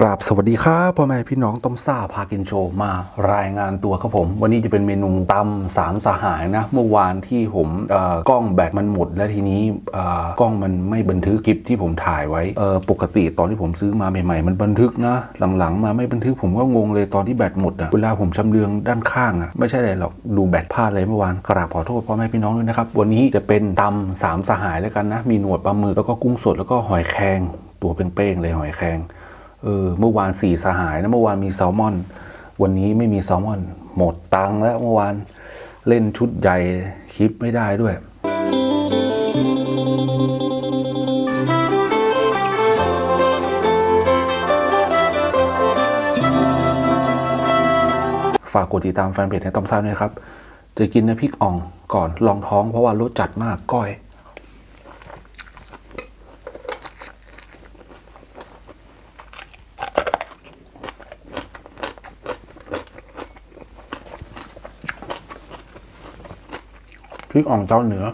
กราบสวัสดีครับพ่อแม่พี่น้องต้มซ่าพากินโชว์มารายงานตัวครับผม วันนี้จะเป็นเมนูตำสามสหายนะ เมื่อวานที่ผมกล้องแบตมันหมด และทีนี้กล้องมันไม่บันทึกคลิปที่ผมถ่ายไว้ปกติตอนที่ผมซื้อมาใหม่ๆ มันบันทึกนะ หลังๆ มาไม่บันทึกผมก็งงเลยตอนที่แบตหมดอะเวลาผมชำเลืองด้านข้างอะไม่ใช่อะไรหรอกดูแบตพลาดเลยเมื่อวานกราบขอโทษพ่อแม่พี่น้องด้วยนะครับวันนี้จะเป็นตำสามสหายแล้วกันนะ มีหนวดปลาหมึกแล้วก็กุ้งสดแล้วก็หอยแครงตัวเป้งๆเลยหอยแครง เออเมื่อวานสี่สหายนะเมื่อวานมีแซลมอน วันนี้ไม่มีแซลมอน หมดตังแล้วเมื่อวานเล่นชุดใหญ่คลิปไม่ได้ด้วยฝากกดติดตามแฟนเพจในต้อมซ่าด้วยครับ จะกินน้ำพริกอ่องก่อนลองท้องเพราะว่ารสจัดมากก้อย ริกอ่องเจ้าเหนือ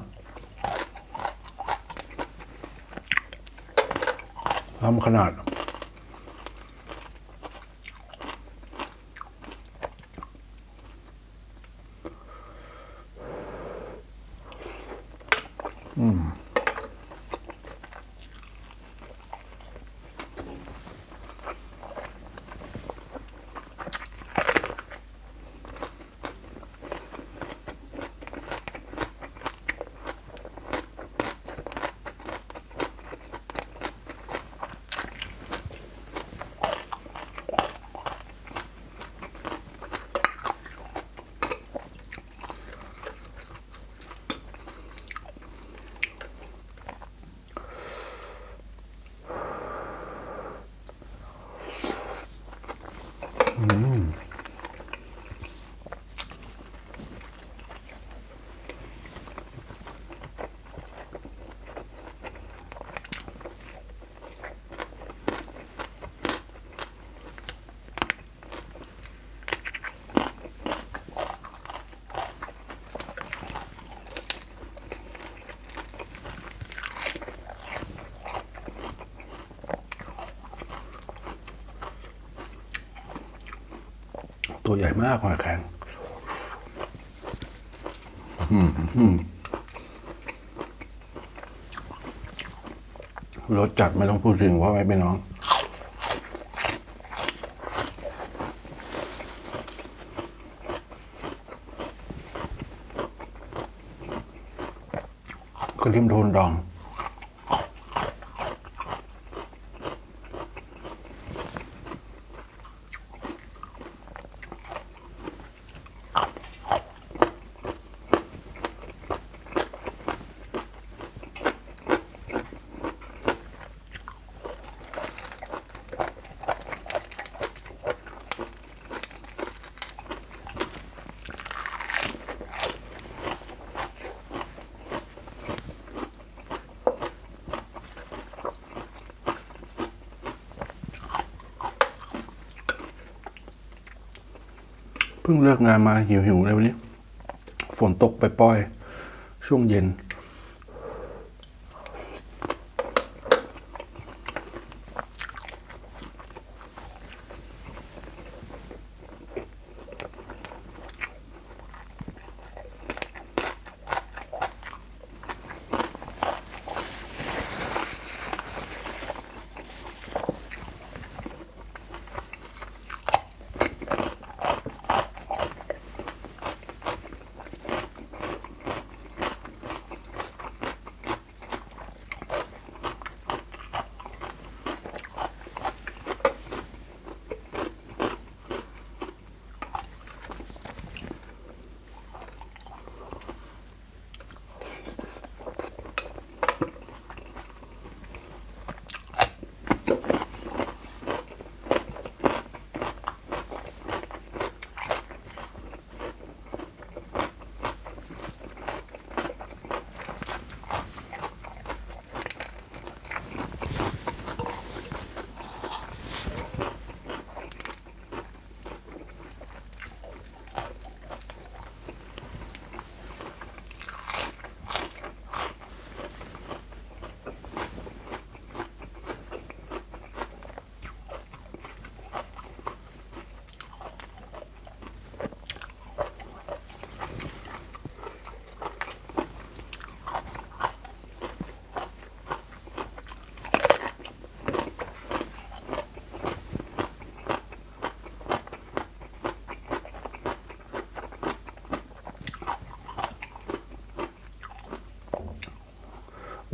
ทำขนาด ตัวใหญ่มากหอยแครงรสจัดไม่ต้องพูดถึงว่าไม่เป็นน้องกระเทียมโทนดอง เพิ่งเลิกงานมาหิวหิวๆเลยวันนี้ ฝนตกไปปล่อย ช่วงเย็น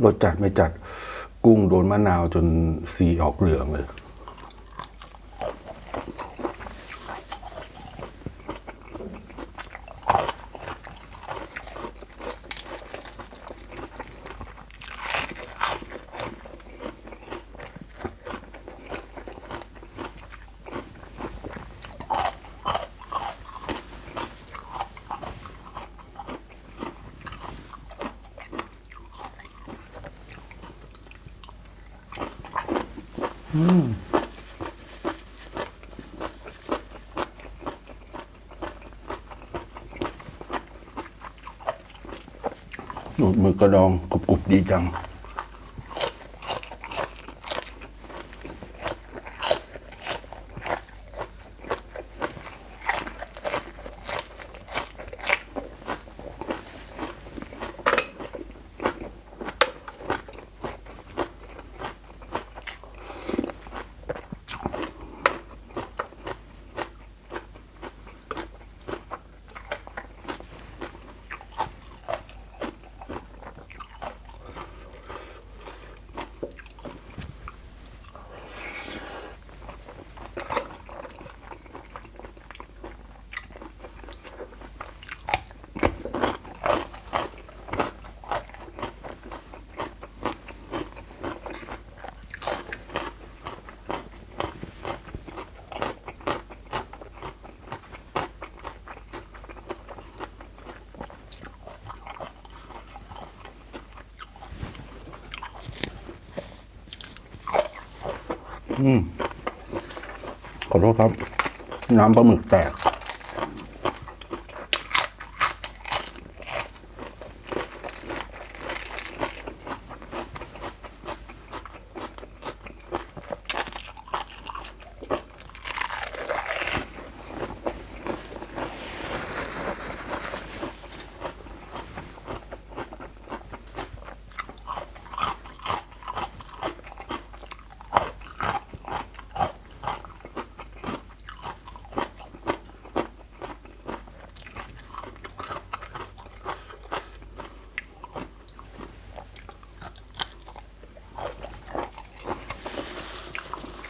รสจัดไม่จัดกุ้งโดนมะนาวจนสีออกเหลืองเลย หนูมือกระดองกรุบๆดีจัง ขอโทษครับ น้ำปลาหมึกแตก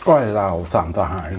ก้อยลาสามสหาย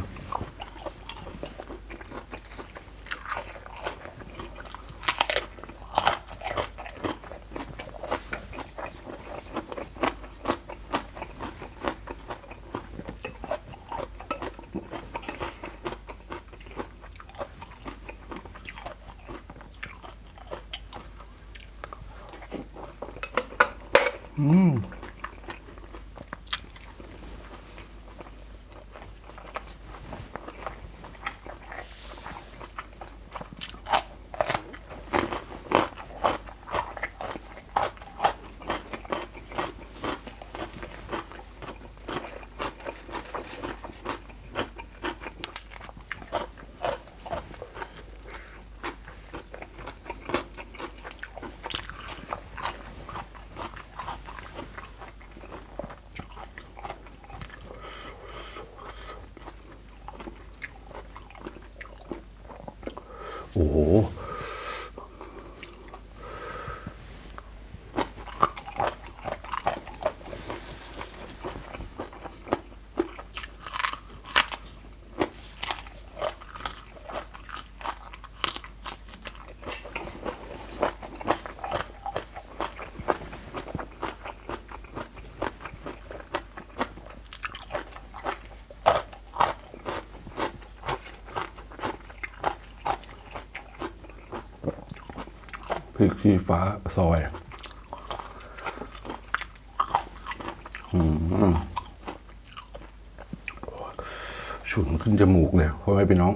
โอ้โห ริกชี้ฟ้าซอยอืมฉุนขึ้นจมูกเลยพ่อแม่พี่น้อง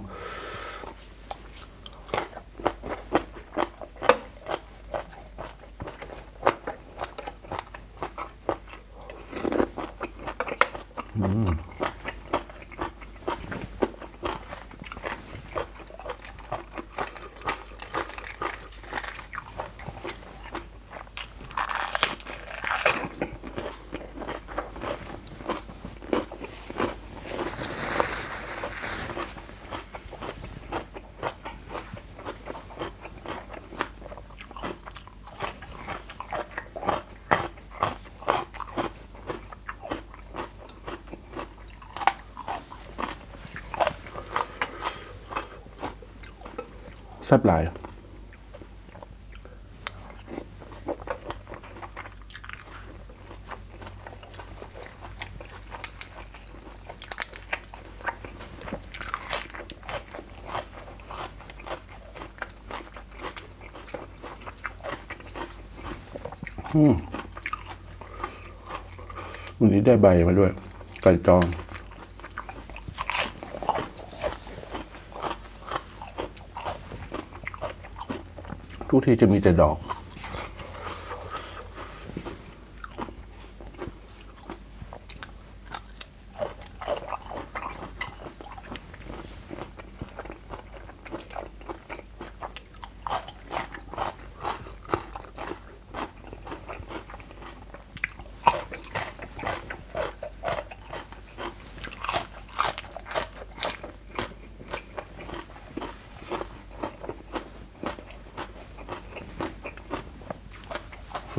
แซ่บหลายวันนี้ได้ใบมาด้วยไก่จอง ทุกทีจะมีแต่ดอก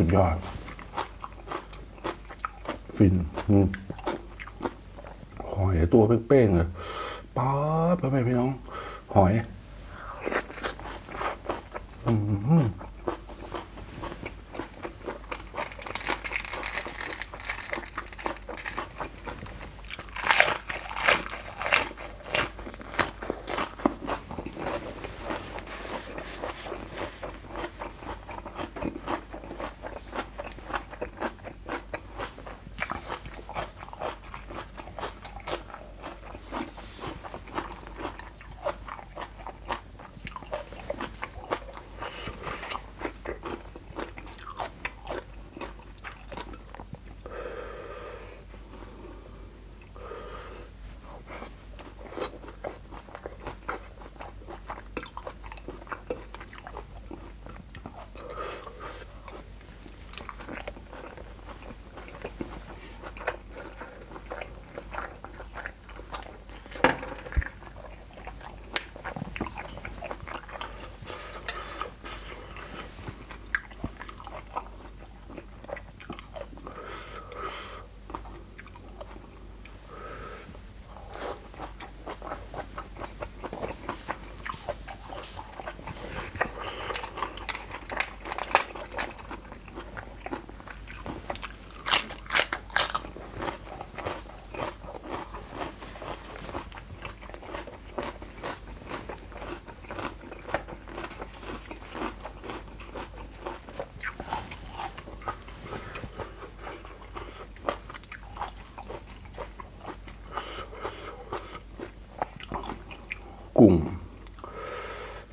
ดยอด ฟินอหอยตัวเป้งๆเลยป๊าบไปไปพี่น้อง หอย อืม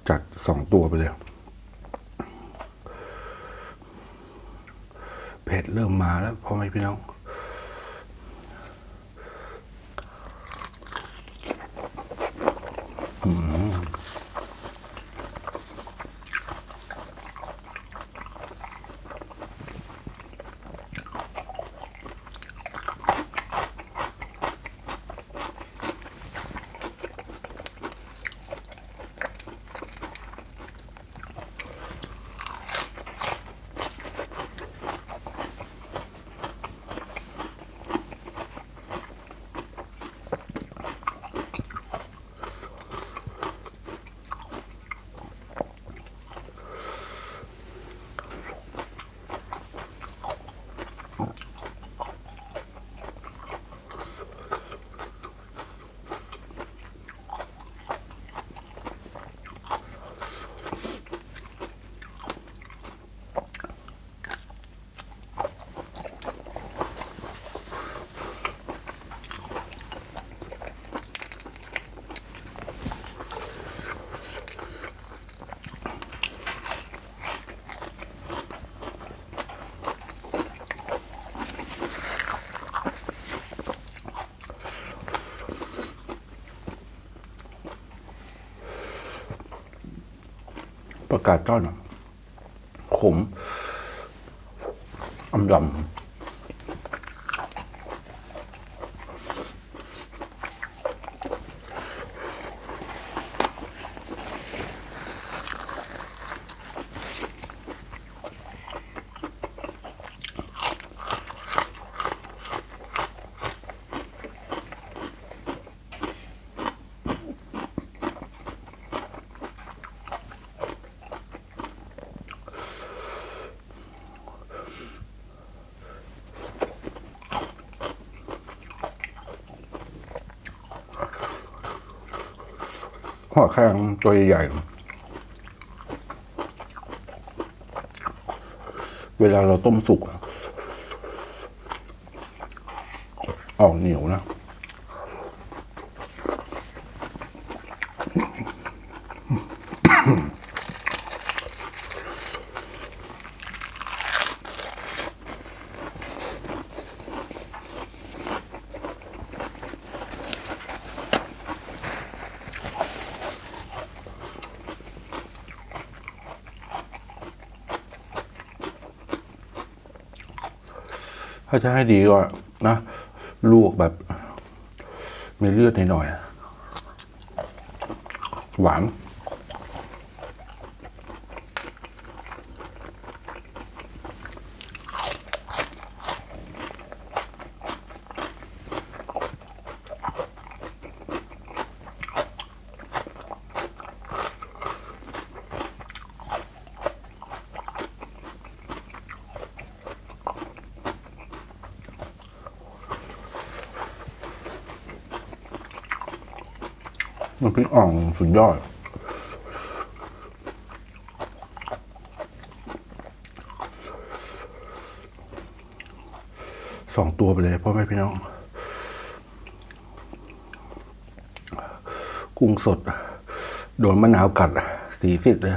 จัด สองตัวไปเลย เผ็ดเริ่มมาแล้วพ่อแม่พี่น้อง ประกาศต้อนขมอำลำ หัวแข้งตัวใหญ่เวลาเราต้มสุกออกเหนียวนะ ถ้าจะให้ดีก็นะลวกแบบ มีเลือดหน่อยๆหวาน มันพริกอ่องสุดยอด สองตัวไปเลยพ่อแม่พี่น้อง กุ้งสด โดนมะนาวกัดสีฟิดเลย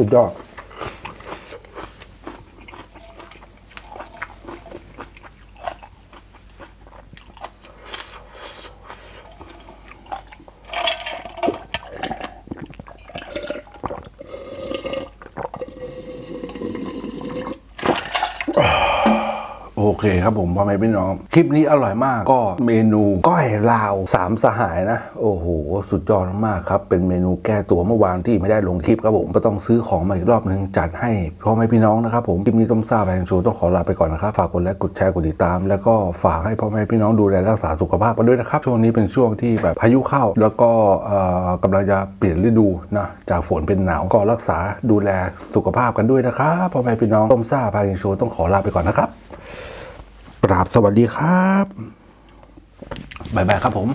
สุด เคครับผมพ่อแม่พี่น้อง คลิปนี้อร่อยมากก็เมนูก้อยลาวสามสหายนะ โอ้โห สุดยอดมากครับ เป็นเมนูแก้ตัวเมื่อวานที่ไม่ได้ลงคลิปครับผมก็ต้องซื้อของมาอีกรอบนึงจัดให้พ่อแม่พี่น้องนะครับผมคลิปนี้ต้มซาแพงโชว์ต้องขอลาไปก่อนนะครับฝากกดไลค์กดแชร์กดติดตาม แล้วก็ฝากให้พ่อแม่พี่น้องดูแลรักษาสุขภาพกันด้วยนะครับช่วงนี้เป็นช่วงที่แบบพายุเข้า แล้วก็เอ่อกำลังจะเปลี่ยนฤดูนะจากฝนเป็นหนาวก็รักษาดูแลสุขภาพกันด้วยนะครับพ่อแม่พี่น้องต้มซาพากินโชว์ต้องขอลาไปก่อนนะครับ กราบสวัสดีครับบายบายครับผม